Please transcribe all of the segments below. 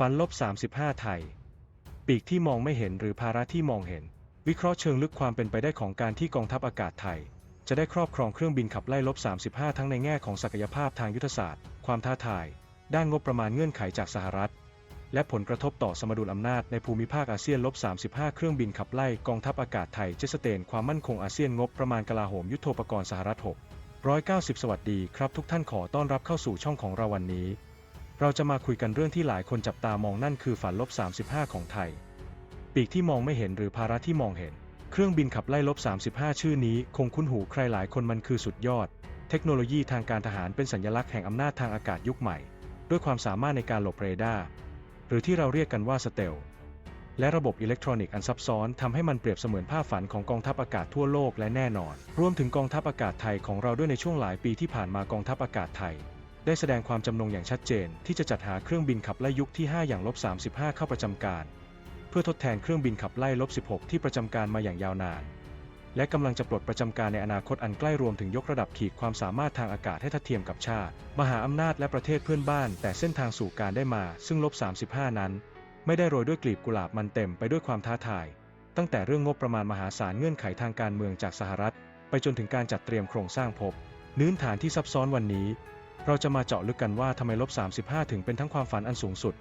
ฟันลบ 35 ไทย ปีกที่มองไม่เห็นหรือภาระที่มองเห็น วิเคราะห์เชิงลึกความเป็นไปได้ของการที่กองทัพอากาศไทย จะได้ครอบครองเครื่องบินขับไล่ลบ 35 ทั้งในแง่ของศักยภาพทางยุทธศาสตร์ ความท้าทาย ด้านงบประมาณเงื่อนไขจากสหรัฐ และผลกระทบต่อสมดุลอำนาจในภูมิภาคอาเซียนลบ 35 เครื่องบินขับไล่กองทัพอากาศไทยเจสเตนความมั่นคงอาเซียนงบประมาณกลาโหมยุทโธปกรณ์สหรัฐ6 190 สวัสดีครับทุกท่านขอต้อนรับเข้าสู่ช่องของเราวันนี้ เราจะมาคุยกันเรื่องที่หลายคนจับตามองนั่นคือฝันลบ 35 ของไทย ปีกที่มองไม่เห็นหรือภาระที่มองเห็น เครื่องบินขับไล่ลบ 35 ชื่อนี้ คงคุ้นหูใครหลายคนมันคือสุดยอด เทคโนโลยีทางการทหารเป็นสัญลักษณ์แห่งอำนาจทางอากาศยุคใหม่ ด้วยความสามารถในการหลบเรดาร์หรือที่เราเรียกกันว่าสเตลและระบบอิเล็กทรอนิกส์อันซับซ้อนทำให้มันเปรียบเสมือนภาพฝันของกองทัพอากาศทั่วโลกและแน่นอน รวมถึงกองทัพอากาศไทยของเราด้วยในช่วงหลายปีที่ผ่านมากองทัพอากาศไทย ได้แสดงความจำนงอย่างชัดเจน ที่จะจัดหาเครื่องบินขับไล่ยุคที่ 5 อย่างลบ35 เข้าประจำการ เพื่อทดแทนเครื่องบินขับไล่ลบ16 ที่ประจำการมาอย่างยาวนาน และกำลังจะปลดประจำการในอนาคตอันใกล้รวมถึงยกระดับขีดความสามารถทางอากาศให้ทัดเทียมกับชาติ มหาอำนาจและประเทศเพื่อนบ้าน แต่เส้นทางสู่การได้มา ซึ่งลบ35 นั้น ไม่ได้โรยด้วยกลีบกุหลาบมันเต็มไปด้วยความท้าทาย ตั้งแต่เรื่องงบประมาณมหาศาลเงื่อนไขทางการเมืองจากสหรัฐ ไปจนถึงการจัดเตรียมโครงสร้างภพนื้นฐานที่ซับซ้อนวันนี้ เราจะมาเจาะลึกกันว่าทำไมลบ 35 ถึงเป็นทั้งความฝันอันสูงสุด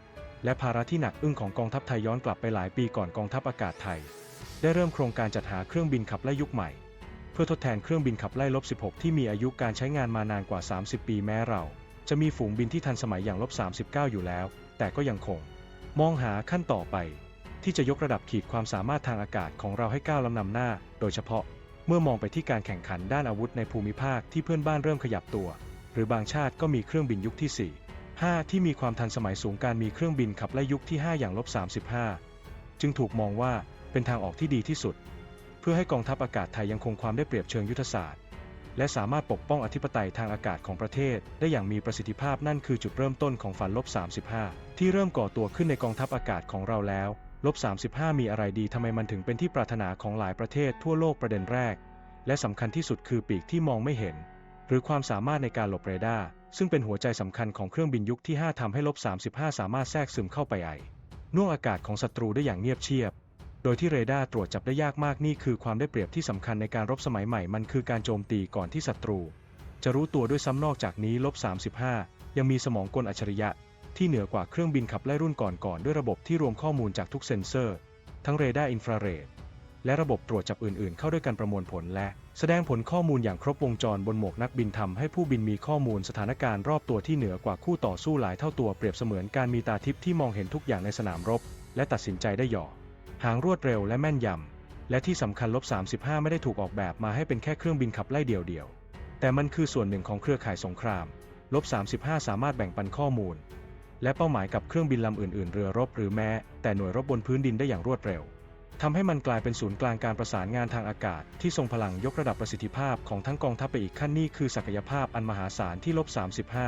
และภาระที่หนักอึ้งของกองทัพไทยย้อนกลับไปหลายปีก่อนกองทัพอากาศไทย ได้เริ่มโครงการจัดหาเครื่องบินขับไล่ยุคใหม่ เพื่อทดแทนเครื่องบินขับไล่ลบ 16 ที่มีอายุการใช้งานมานานกว่า 30 ปีแม้เรา จะมีฝูงบินที่ทันสมัยอย่างลบ 39 อยู่แล้ว แต่ก็ยังคง มองหาขั้นต่อไป ที่จะยกระดับขีดความสามารถทางอากาศของเราให้ก้าวล้ำนำหน้า โดยเฉพาะ เมื่อมองไปที่การแข่งขันด้านอาวุธในภูมิภาคที่เพื่อนบ้านเริ่มขยับตัว หรือบางชาติก็มีเครื่องบินยุคที่ 4 5 ที่มีความทันสมัยสูงการมีเครื่องบินขับไล่ยุคที่ 5 อย่างลบ35 จึงถูกมองว่าเป็นทางออกที่ดีที่สุด เพื่อให้กองทัพอากาศไทยยังคงความได้เปรียบเชิงยุทธศาสตร์ และสามารถปกป้องอธิปไตยทางอากาศของประเทศ ได้อย่างมีประสิทธิภาพนั่นคือจุดเริ่มต้นของฝันลบ35 ที่เริ่มก่อตัวขึ้นในกองทัพอากาศของเราแล้วลบ35 มีอะไรดีทำไมมันถึงเป็นที่ปรารถนาของหลายประเทศทั่วโลกประเด็นแรก และสำคัญที่สุดคือปีกที่มองไม่เห็น หรือความสามารถในการหลบเรดาร์ซึ่งเป็นหัวใจสำคัญของเครื่องบินยุคที่ 5ทำให้ลบ 35 สามารถแทรกซึมเข้าไปไอน่วงอากาศของศัตรูได้อย่างเงียบเชียบ โดยที่เรดาร์ตรวจจับได้ยากมากนี่คือความได้เปรียบที่สำคัญในการรบสมัยใหม่มันคือการโจมตีก่อนที่ศัตรู จะรู้ตัวด้วยซ้ำนอกจากนี้ลบ 35 ยังมีสมองกลอัจฉริยะ ที่เหนือกว่าเครื่องบินขับไล่รุ่นก่อนๆด้วยระบบที่รวมข้อมูลจากทุกเซ็นเซอร์ ทั้งเรดาร์อินฟราเรดและระบบตรวจจับอื่นๆ เข้าด้วยกันประมวลผลและ แสดงผลข้อมูลอย่างครบวงจรบนหมวกนักบินทำให้ผู้บินมีข้อมูลสถานการณ์รอบตัวที่เหนือกว่าคู่ต่อสู้หลายเท่าตัวเปรียบเสมือนการมีตาทิพย์ที่มองเห็นทุกอย่างในสนามรบ และตัดสินใจได้หย่อหางรวดเร็วและแม่นยำและที่สำคัญลบ35 ไม่ได้ถูกออกแบบมาให้เป็นแค่เครื่องบินขับไล่เดี่ยวๆแต่มันคือส่วนหนึ่งของเครือข่ายสงครามลบ35 สามารถแบ่งปันข้อมูล และเป้าหมายกับเครื่องบินลำอื่น ๆ เรือรบหรือแม้ แต่หน่วยรบบนพื้นดินได้อย่างรวดเร็ว ทำให้มันกลายเป็นศูนย์กลางการประสานงานทางอากาศ ที่ทรงพลังยกระดับประสิทธิภาพของทั้งกองทัพไปอีกขั้นนี่คือศักยภาพอันมหาศาลที่ลบ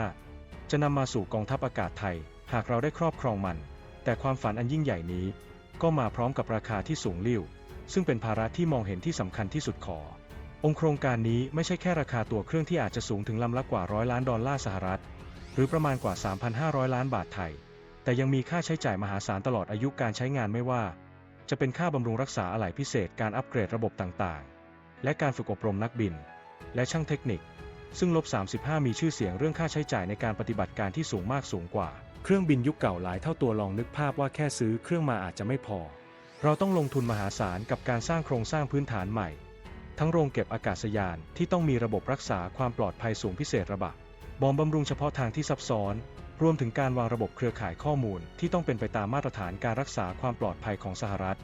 35 จะนำมาสู่กองทัพอากาศไทย หากเราได้ครอบครองมัน แต่ความฝันอันยิ่งใหญ่นี้ ก็มาพร้อมกับราคาที่สูงลิ่ว ซึ่งเป็นภาระที่มองเห็นที่สำคัญที่สุดขอ องค์โครงการนี้ไม่ใช่แค่ราคาตัวเครื่องที่อาจจะสูงถึงลำละกว่าร้อยล้านดอลลาร์สหรัฐ หรือประมาณกว่า 3,500 ล้านบาทไทย แต่ยังมีค่าใช้จ่ายมหาศาลตลอดอายุการใช้งานไม่ว่า จะเป็นค่าบำรุงรักษาอะไหล่พิเศษการอัปเกรดระบบต่างๆ และการฝึกอบรมนักบิน และช่างเทคนิค ซึ่งลบ 35 มีชื่อเสียงเรื่องค่าใช้จ่ายในการปฏิบัติการที่สูงมากสูงกว่า เครื่องบินยุคเก่าหลายเท่าตัวลองนึกภาพว่าแค่ซื้อเครื่องมาอาจจะไม่พอ เราต้องลงทุนมหาศาลกับการสร้างโครงสร้างพื้นฐานใหม่ ทั้งโรงเก็บอากาศยานที่ต้องมีระบบรักษาความปลอดภัยสูงพิเศษระบะบอมบำรุงเฉพาะทางที่ซับซ้อน รวมถึงการวางระบบเครือข่ายข้อมูลที่ต้องเป็นไปตามมาตรฐานการรักษาความปลอดภัยของสหรัฐ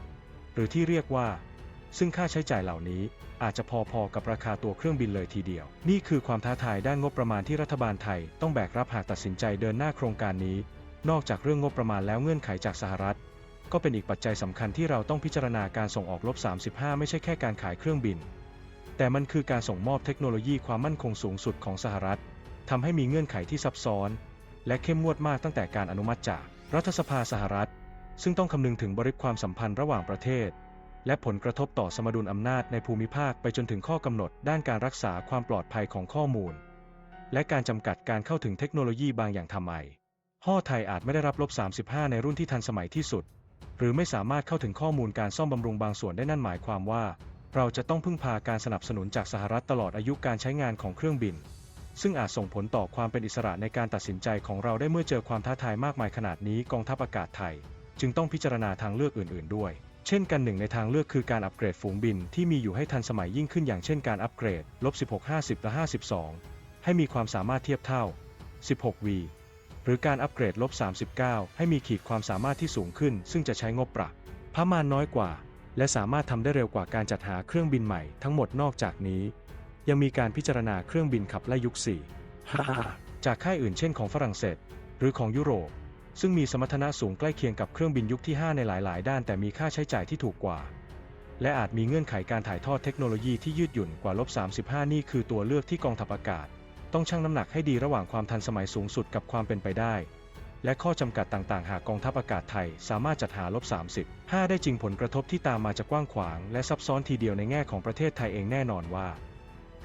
หรือที่เรียกว่า ซึ่งค่าใช้จ่ายเหล่านี้อาจจะพอๆกับราคาตัวเครื่องบินเลยทีเดียว นี่คือความท้าทายด้านงบประมาณที่รัฐบาลไทยต้องแบกรับหากตัดสินใจเดินหน้าโครงการนี้ นอกจากเรื่องงบประมาณแล้วเงื่อนไขจากสหรัฐ ก็เป็นอีกปัจจัยสำคัญที่เราต้องพิจารณาการส่งออกลบ 35 ไม่ใช่แค่การขายเครื่องบิน แต่มันคือการส่งมอบเทคโนโลยีความมั่นคงสูงสุดของสหรัฐทำให้มีเงื่อนไขที่ซับซ้อน และเข้มงวดมากตั้งแต่การอนุมัติจากรัฐสภาสหรัฐ ซึ่งต้องคำนึงถึงบริบความสัมพันธ์ระหว่างประเทศ และผลกระทบต่อสมดุลอำนาจในภูมิภาคไปจนถึงข้อกำหนดด้านการรักษาความปลอดภัยของข้อมูล และการจำกัดการเข้าถึงเทคโนโลยีบางอย่างทำไมห่อไทยอาจไม่ได้รับลบ 35 ในรุ่นที่ทันสมัยที่สุด หรือไม่สามารถเข้าถึงข้อมูลการซ่อมบำรุงบางส่วนได้นั่นหมายความว่า เราจะต้องพึ่งพาการสนับสนุนจากสหรัฐตลอดอายุการใช้งานของเครื่องบิน ซึ่งอาจส่งผลต่อความเป็นอิสระในการตัดสินใจของเราได้เมื่อเจอความท้าทายมากมายขนาดนี้กองทัพอากาศไทย จึงต้องพิจารณาทางเลือกอื่น ๆ ด้วย เช่นกันหนึ่งในทางเลือกคือการอัปเกรดฝูงบินที่มีอยู่ให้ทันสมัยยิ่งขึ้นอย่างเช่นการอัปเกรดลบ16 50และ52 ให้มีความสามารถเทียบเท่า 16V หรือการอัปเกรดลบ39 ให้มีขีดความสามารถที่สูงขึ้น ซึ่งจะใช้งบประมาณน้อยกว่า และสามารถทำได้เร็วกว่าการจัดหาเครื่องบินใหม่ทั้งหมดนอกจากนี้ ยังมีการพิจารณาเครื่องบินขับไล่ยุค 4 จากค่ายอื่นเช่นของฝรั่งเศส หรือของยุโรป ซึ่งมีสมรรถนะสูงใกล้เคียงกับเครื่องบินยุคที่ 5 ในหลาย ๆ ด้านแต่มีค่าใช้จ่ายที่ถูกกว่า และอาจมีเงื่อนไขการถ่ายทอดเทคโนโลยีที่ยืดหยุ่นกว่าลบ35 นี่คือตัวเลือกที่กองทัพอากาศ ต้องชั่งน้ำหนักให้ดีระหว่างความทันสมัยสูงสุดกับความเป็นไปได้และข้อจำกัดต่างๆ หากกองทัพอากาศไทย สามารถจัดหาลบ 30 5 ได้จริงผลกระทบที่ตามมาจะกว้างขวาง และซับซ้อนทีเดียวในแง่ของประเทศไทยเองแน่นอนว่า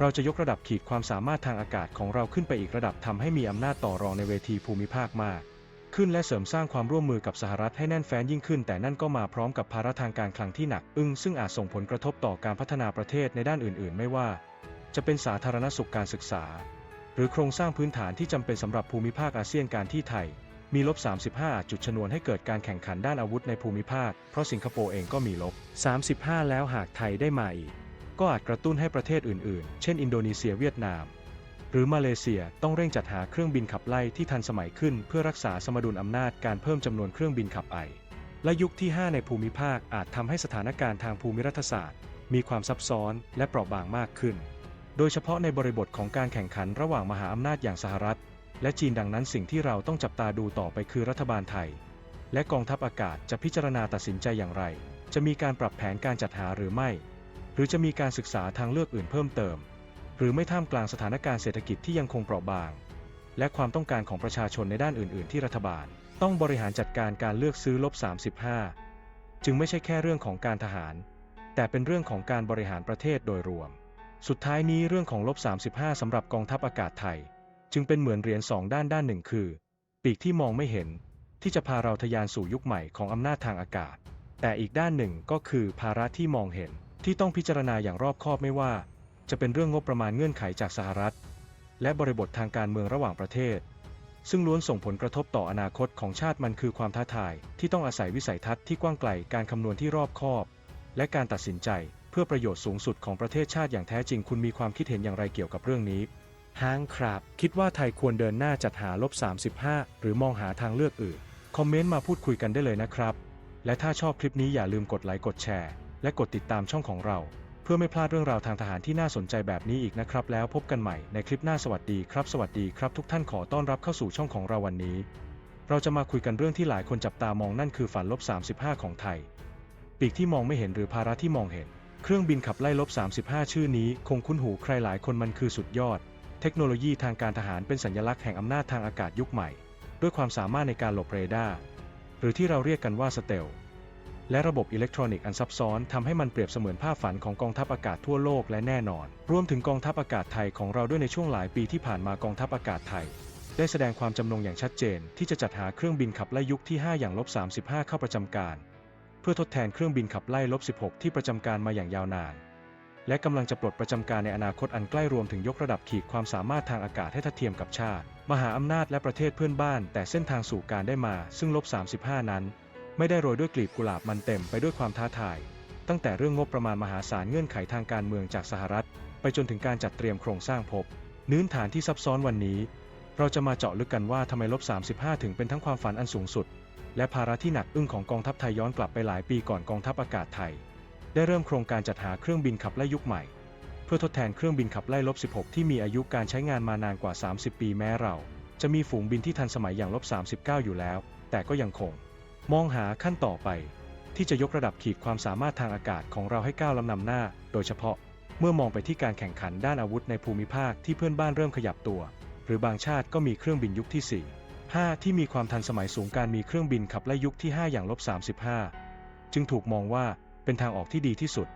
เราจะยกระดับขีดความสามารถทางอากาศของเราขึ้นไปอีกระดับทำให้มีอำนาจต่อรองในเวทีภูมิภาคมาก ขึ้นและเสริมสร้างความร่วมมือกับสหรัฐให้แน่นแฟ้นยิ่งขึ้น แต่นั่นก็มาพร้อมกับภาระทางการคลังที่หนัก อึ้งซึ่งอาจส่งผลกระทบต่อการพัฒนาประเทศในด้านอื่น ๆ ไม่ว่า จะเป็นสาธารณสุขการศึกษา หรือโครงสร้างพื้นฐานที่จำเป็นสำหรับภูมิภาคอาเซียนการที่ไทย มีลบ 35 จุดชนวนให้เกิดการแข่งขันด้านอาวุธในภูมิภาค เพราะสิงคโปร์เองก็มีลบ 35 แล้วหากไทยได้มาอีก ก็อาจกระตุ้นให้ประเทศอื่นๆ เช่น อินโดนีเซียเวียดนาม หรือมาเลเซียต้องเร่งจัดหาเครื่องบินขับไล่ที่ทันสมัยขึ้น เพื่อรักษาสมดุลอำนาจการเพิ่มจำนวนเครื่องบินขับไอ และยุคที่ 5 ในภูมิภาคอาจทำให้สถานการณ์ทางภูมิรัฐศาสตร์ มีความซับซ้อนและเปราะบางมากขึ้น โดยเฉพาะในบริบทของการแข่งขันระหว่างมหาอำนาจอย่างสหรัฐ และจีนดังนั้นสิ่งที่เราต้องจับตาดูต่อไปคือรัฐบาลไทย และกองทัพอากาศจะพิจารณาตัดสินใจอย่างไร จะมีการปรับแผนการจัดหาหรือไม่ รือจะมีการศึกษาทางเลือกอื่นเพิ่มเติม หรือไม่ท่ามกลางสถานการณ์เศรษฐกิจที่ยังคงเปราะบาง และความต้องการของประชาชนในด้านอื่น ๆ ที่รัฐบาล ต้องบริหารจัดการการเลือกซื้อลบ 35 จึงไม่ใช่แค่เรื่องของการทหาร แต่เป็นเรื่องของการบริหารประเทศโดยรวม สุดท้ายนี้เรื่องของลบ 35สำหรับกองทัพอากาศไทย จึงเป็นเหมือนเหรียญสองด้านด้านหนึ่งคือ ปีกที่มองไม่เห็น ที่จะพาเราทะยานสู่ยุคใหม่ของอำนาจทางอากาศ แต่อีกด้านหนึ่งก็คือภาระที่มองเห็น ที่ต้องพิจารณาอย่างรอบคอบไม่ว่า จะเป็นเรื่องงบประมาณเงื่อนไขจากสหรัฐ และบริบททางการเมืองระหว่างประเทศ ซึ่งล้วนส่งผลกระทบต่ออนาคตของชาติมันคือความท้าทาย ที่ต้องอาศัยวิสัยทัศน์ที่กว้างไกลการคำนวณที่รอบคอบ และการตัดสินใจเพื่อประโยชน์สูงสุดของประเทศชาติอย่างแท้จริงคุณมีความคิดเห็นอย่างไรเกี่ยวกับเรื่องนี้ห้างครับ คิดว่าไทยควรเดินหน้าจัดหาลบ35 หรือมองหาทางเลือกอื่น คอมเมนต์มาพูดคุยกันได้เลยนะครับ และถ้าชอบคลิปนี้อย่าลืมกดไลค์กดแชร์ และกดติดตามช่องของเรา เพื่อไม่พลาดเรื่องราวทางทหารที่น่าสนใจแบบนี้อีกนะครับ แล้วพบกันใหม่ในคลิปหน้าสวัสดีครับ สวัสดีครับทุกท่านขอต้อนรับเข้าสู่ช่องของเราวันนี้ เราจะมาคุยกันเรื่องที่หลายคนจับตามองนั่นคือฝันลบ 35 ของไทย ปีกที่มองไม่เห็นหรือภาระที่มองเห็น เครื่องบินขับไล่ลบ 35 ชื่อนี้ คงคุ้นหูใครหลายคนมันคือสุดยอด เทคโนโลยีทางการทหารเป็นสัญลักษณ์แห่งอำนาจทางอากาศยุคใหม่ ด้วยความสามารถในการหลบเรดาร์หรือที่เราเรียกกันว่าสเตล และระบบอิเล็กทรอนิกส์อันซับซ้อนทำให้มันเปรียบเสมือนภาพฝันของกองทัพอากาศทั่วโลกและแน่นอน รวมถึงกองทัพอากาศไทยของเราด้วยในช่วงหลายปีที่ผ่านมากองทัพอากาศไทย ได้แสดงความจำนงอย่างชัดเจน ที่จะจัดหาเครื่องบินขับไล่ยุคที่ 5 อย่างลบ35 เข้าประจำการ เพื่อทดแทนเครื่องบินขับไล่ลบ16 ที่ประจำการมาอย่างยาวนานและกำลังจะปลดประจำการในอนาคตอันใกล้รวมถึงยกระดับขีดความสามารถทางอากาศให้ทัดเทียมกับชาติ มหาอำนาจและประเทศเพื่อนบ้าน แต่เส้นทางสู่การได้มาซึ่งลบ35 นั้น ไม่ได้โรยด้วยกลีบกุหลาบมันเต็มไปด้วยความท้าทาย ตั้งแต่เรื่องงบประมาณมหาศาลเงื่อนไขทางการเมืองจากสหรัฐ ไปจนถึงการจัดเตรียมโครงสร้างภพนื้นฐานที่ซับซ้อนวันนี้ เราจะมาเจาะลึกกันว่าทำไมลบ 35 ถึงเป็นทั้งความฝันอันสูงสุด และภาระที่หนักอึ้งของกองทัพไทยย้อนกลับไปหลายปีก่อนกองทัพอากาศไทย ได้เริ่มโครงการจัดหาเครื่องบินขับไล่ยุคใหม่ เพื่อทดแทนเครื่องบินขับไล่ลบ 16 ที่มีอายุการใช้งานมานานกว่า 30 ปีแม้เรา จะมีฝูงบินที่ทันสมัยอย่างลบ 39 อยู่แล้ว แต่ก็ยังคง มองหาขั้นต่อไป ที่จะยกระดับขีดความสามารถทางอากาศของเราให้ก้าวล้ำนำหน้า โดยเฉพาะ เมื่อมองไปที่การแข่งขันด้านอาวุธในภูมิภาคที่เพื่อนบ้านเริ่มขยับตัว หรือบางชาติก็มีเครื่องบินยุคที่ 4 5 ที่มีความทันสมัยสูงการมีเครื่องบินขับไล่ยุคที่ 5 อย่างลบ35 จึงถูกมองว่าเป็นทางออกที่ดีที่สุด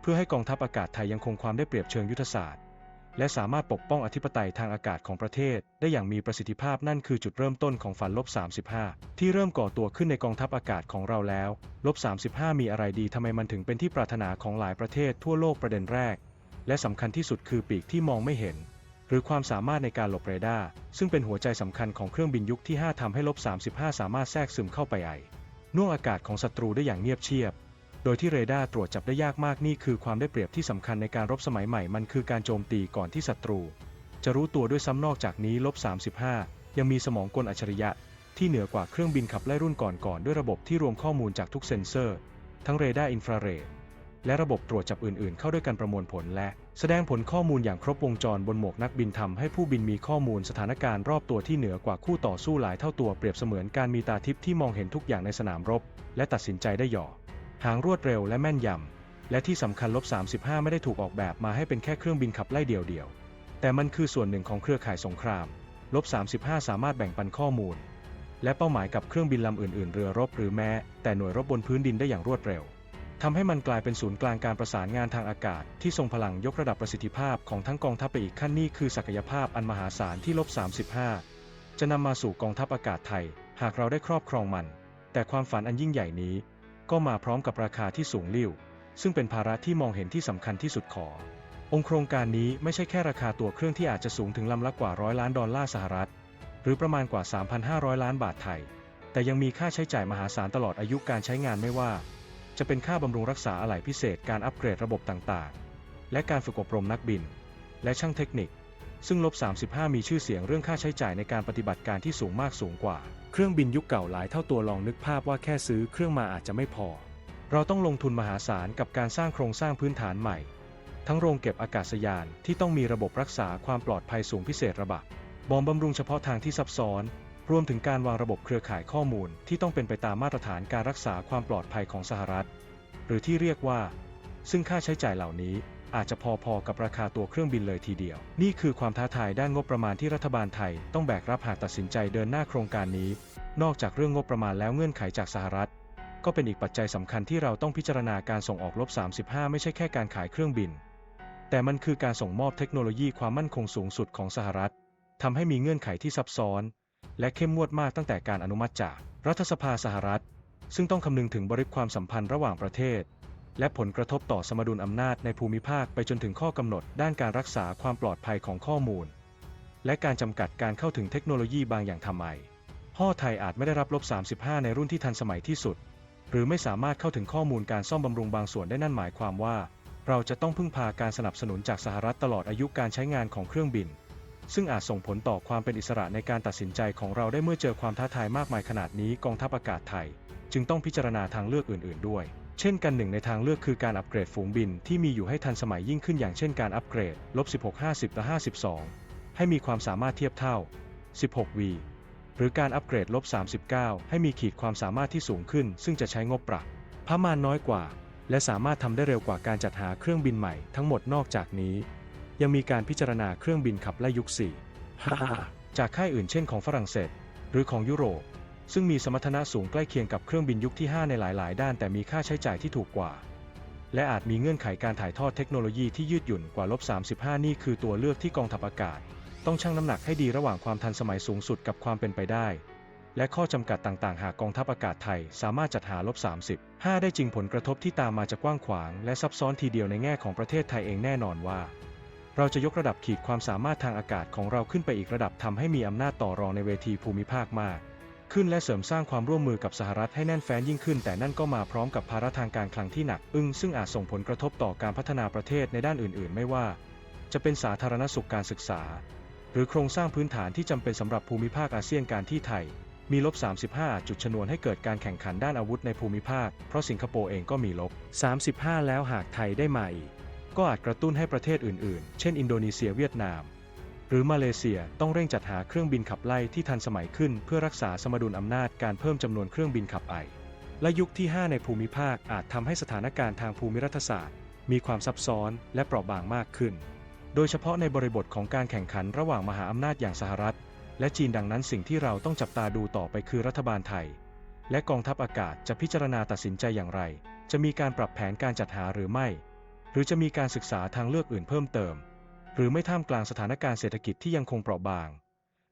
เพื่อให้กองทัพอากาศไทยยังคงความได้เปรียบเชิงยุทธศาสตร์ และสามารถปกป้องอธิปไตยทางอากาศของประเทศ ได้อย่างมีประสิทธิภาพนั่นคือจุดเริ่มต้นของฝันลบ35 ที่เริ่มก่อตัวขึ้นในกองทัพอากาศของเราแล้วลบ35 มีอะไรดีทำไมมันถึงเป็นที่ปรารถนาของหลายประเทศทั่วโลกประเด็นแรก และสำคัญที่สุดคือปีกที่มองไม่เห็น หรือความสามารถในการหลบเรดาร์ซึ่งเป็นหัวใจสำคัญของเครื่องบินยุคที่ 5ทำให้ลบ35 สามารถแทรกซึมเข้าไปไอน่วงอากาศของศัตรูได้อย่างเงียบเชียบ โดยที่เรดาร์ตรวจจับได้ยากมากนี่คือความได้เปรียบที่สำคัญในการรบสมัยใหม่มันคือการโจมตีก่อนที่ศัตรู จะรู้ตัวด้วยซ้ำนอกจากนี้ลบ35 ยังมีสมองกลอัจฉริยะ ที่เหนือกว่าเครื่องบินขับไล่รุ่นก่อนๆด้วยระบบที่รวมข้อมูลจากทุกเซ็นเซอร์ ทั้งเรดาร์อินฟราเรดและระบบตรวจจับอื่นๆ เข้าด้วยกันประมวลผลและ แสดงผลข้อมูลอย่างครบวงจรบนหมวกนักบินทำให้ผู้บินมีข้อมูลสถานการณ์รอบตัวที่เหนือกว่าคู่ต่อสู้หลายเท่าตัวเปรียบเสมือนการมีตาทิพย์ที่มองเห็นทุกอย่างในสนามรบ และตัดสินใจได้หย่อ หางรวดเร็วและแม่นยำ และที่สำคัญลบ 35 ไม่ได้ถูกออกแบบมาให้เป็นแค่เครื่องบินขับไล่เดี่ยวๆ แต่มันคือส่วนหนึ่งของเครือข่ายสงครามลบ 35 สามารถแบ่งปันข้อมูล และเป้าหมายกับเครื่องบินลำอื่นๆ เรือรบหรือแม้ แต่หน่วยรบบนพื้นดินได้อย่างรวดเร็วทำให้มันกลายเป็นศูนย์กลางการประสานงานทางอากาศ ที่ทรงพลังยกระดับประสิทธิภาพของทั้งกองทัพไปอีกขั้นนี่คือศักยภาพอันมหาศาลที่ลบ 35 จะนำมาสู่กองทัพอากาศไทย หากเราได้ครอบครองมัน แต่ความฝันอันยิ่งใหญ่นี้ ก็มาพร้อมกับราคาที่สูงลิ่ว ซึ่งเป็นภาระที่มองเห็นที่สำคัญที่สุดขอ องค์โครงการนี้ไม่ใช่แค่ราคาตัวเครื่องที่อาจจะสูงถึงลำละกว่าร้อยล้านดอลลาร์สหรัฐ หรือประมาณกว่า 3,500 ล้านบาทไทย แต่ยังมีค่าใช้จ่ายมหาศาลตลอดอายุการใช้งานไม่ว่า จะเป็นค่าบำรุงรักษาอะไหล่พิเศษการอัปเกรดระบบต่างๆ และการฝึกอบรมนักบิน และช่างเทคนิค ซึ่งลบ 35 มีชื่อเสียงเรื่องค่าใช้จ่ายในการปฏิบัติการที่สูงมากสูงกว่า เครื่องบินยุคเก่าหลายเท่าตัวลองนึกภาพว่าแค่ซื้อเครื่องมาอาจจะไม่พอ เราต้องลงทุนมหาศาลกับการสร้างโครงสร้างพื้นฐานใหม่ ทั้งโรงเก็บอากาศยานที่ต้องมีระบบรักษาความปลอดภัยสูงพิเศษระบบบอมบำรุงเฉพาะทางที่ซับซ้อน รวมถึงการวางระบบเครือข่ายข้อมูลที่ต้องเป็นไปตามมาตรฐานการรักษาความปลอดภัยของสหรัฐ หรือที่เรียกว่า ซึ่งค่าใช้จ่ายเหล่านี้ อาจจะพอๆกับราคาตัวเครื่องบินเลยทีเดียว นี่คือความท้าทายด้านงบประมาณที่รัฐบาลไทย ต้องแบกรับหากตัดสินใจเดินหน้าโครงการนี้ นอกจากเรื่องงบประมาณแล้วเงื่อนไขจากสหรัฐ ก็เป็นอีกปัจจัยสำคัญที่เราต้องพิจารณาการส่งออกลบ 35 ไม่ใช่แค่การขายเครื่องบิน แต่มันคือการส่งมอบเทคโนโลยีความมั่นคงสูงสุดของสหรัฐทำให้มีเงื่อนไขที่ซับซ้อน และเข้มงวดมากตั้งแต่การอนุมัติจากรัฐสภาสหรัฐ ซึ่งต้องคำนึงถึงบริบความสัมพันธ์ระหว่างประเทศ และผลกระทบต่อสมดุลอำนาจในภูมิภาคไปจนถึงข้อกำหนดด้านการรักษาความปลอดภัยของข้อมูล และการจำกัดการเข้าถึงเทคโนโลยีบางอย่างทำไมห่อไทยอาจไม่ได้รับลบ 35 ในรุ่นที่ทันสมัยที่สุด หรือไม่สามารถเข้าถึงข้อมูลการซ่อมบำรุงบางส่วนได้นั่นหมายความว่า เราจะต้องพึ่งพาการสนับสนุนจากสหรัฐตลอดอายุการใช้งานของเครื่องบิน ซึ่งอาจส่งผลต่อความเป็นอิสระในการตัดสินใจของเราได้เมื่อเจอความท้าทายมากมายขนาดนี้กองทัพอากาศไทย จึงต้องพิจารณาทางเลือกอื่น ๆ ด้วย เช่นกันหนึ่งในทางเลือกคือการอัปเกรดฝูงบินที่มีอยู่ให้ทันสมัยยิ่งขึ้นอย่างเช่นการอัปเกรดลบ16 50และ52 ให้มีความสามารถเทียบเท่า 16V หรือการอัปเกรดลบ39 ให้มีขีดความสามารถที่สูงขึ้น ซึ่งจะใช้งบปรับพระมานน้อยกว่า และสามารถทำได้เร็วกว่าการจัดหาเครื่องบินใหม่ทั้งหมดนอกจากนี้ ยังมีการพิจารณาเครื่องบินขับไล่ยุค4จากค่ายอื่นเช่นของฝรั่งเศส หรือของยุโรป ซึ่งมีสมรรถนะสูงใกล้เคียงกับเครื่องบินยุคที่ 5 ในหลาย ๆ ด้านแต่มีค่าใช้จ่ายที่ถูกกว่า และอาจมีเงื่อนไขการถ่ายทอดเทคโนโลยีที่ยืดหยุ่นกว่าลบ35 นี่คือตัวเลือกที่กองทัพอากาศ ต้องชั่งน้ำหนักให้ดีระหว่างความทันสมัยสูงสุดกับความเป็นไปได้ และข้อจำกัดต่างๆ หากกองทัพอากาศไทย สามารถจัดหาลบ30 5ได้จริงผลกระทบที่ตามมาจะกว้างขวาง และซับซ้อนทีเดียวในแง่ของประเทศไทยเองแน่นอนว่าเราจะยกระดับขีดความสามารถทางอากาศของเราขึ้นไปอีกระดับทำให้มีอำนาจต่อรองในเวทีภูมิภาคมาก ขึ้นและเสริมสร้างความร่วมมือกับสหรัฐให้แน่นแฟ้นยิ่งขึ้น แต่นั่นก็มาพร้อมกับภาระทางการคลังที่หนัก อึ้งซึ่งอาจส่งผลกระทบต่อการพัฒนาประเทศในด้านอื่น ๆ ไม่ว่า จะเป็นสาธารณสุขการศึกษา หรือโครงสร้างพื้นฐานที่จำเป็นสำหรับภูมิภาคอาเซียนการที่ไทย มีลบ 35อาจจุดชนวนให้เกิดการแข่งขันด้านอาวุธในภูมิภาค เพราะสิงคโปร์เองก็มีลบ 35 แล้วหากไทยได้มาอีกก็อาจกระตุ้นให้ประเทศอื่น ๆ เช่น อินโดนีเซียเวียดนาม หรือมาเลเซียต้องเร่งจัดหาเครื่องบินขับไล่ที่ทันสมัยขึ้น เพื่อรักษาสมดุลอำนาจการเพิ่มจำนวนเครื่องบินขับไอ และยุคที่ 5 ในภูมิภาคอาจทำให้สถานการณ์ทางภูมิรัฐศาสตร์ มีความซับซ้อนและเปราะบางมากขึ้น โดยเฉพาะในบริบทของการแข่งขันระหว่างมหาอำนาจอย่างสหรัฐ และจีนดังนั้นสิ่งที่เราต้องจับตาดูต่อไปคือรัฐบาลไทย และกองทัพอากาศจะพิจารณาตัดสินใจอย่างไร จะมีการปรับแผนการจัดหาหรือไม่ หรือจะมีการศึกษาทางเลือกอื่นเพิ่มเติม หรือไม่ท่ามกลางสถานการณ์เศรษฐกิจที่ยังคงเปราะบาง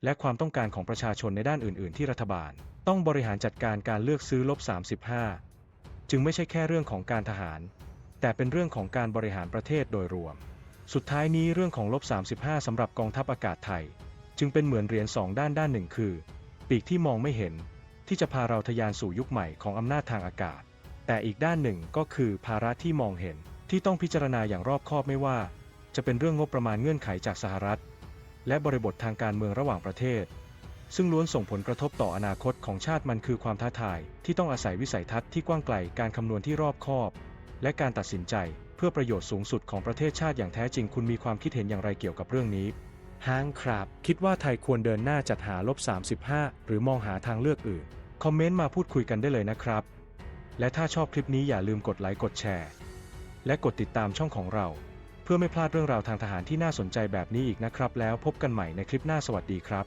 และความต้องการของประชาชนในด้านอื่น ๆ ที่รัฐบาล ต้องบริหารจัดการการเลือกซื้อลบ 35 จึงไม่ใช่แค่เรื่องของการทหาร แต่เป็นเรื่องของการบริหารประเทศโดยรวม สุดท้ายนี้เรื่องของลบ 35สำหรับกองทัพอากาศไทย จึงเป็นเหมือนเหรียญสองด้านด้านหนึ่งคือ ปีกที่มองไม่เห็น ที่จะพาเราทะยานสู่ยุคใหม่ของอำนาจทางอากาศ แต่อีกด้านหนึ่งก็คือภาระที่มองเห็นที่ต้องพิจารณาอย่างรอบคอบไม่ว่า จะเป็นเรื่องงบประมาณเงื่อนไขจากสหรัฐ และบริบททางการเมืองระหว่างประเทศ ซึ่งล้วนส่งผลกระทบต่ออนาคตของชาติมันคือความท้าทาย ที่ต้องอาศัยวิสัยทัศน์ที่กว้างไกลการคำนวณที่รอบคอบ และการตัดสินใจเพื่อประโยชน์สูงสุดของประเทศชาติอย่างแท้จริงคุณมีความคิดเห็นอย่างไรเกี่ยวกับเรื่องนี้ห้างครับ คิดว่าไทยควรเดินหน้าจัดหาลบ35 หรือมองหาทางเลือกอื่น คอมเมนต์มาพูดคุยกันได้เลยนะครับ และถ้าชอบคลิปนี้อย่าลืมกดไลค์กดแชร์ และกดติดตามช่องของเรา เพื่อไม่พลาดเรื่องราวทางทหารที่น่าสนใจแบบนี้อีกนะครับ แล้วพบกันใหม่ในคลิปหน้าสวัสดีครับ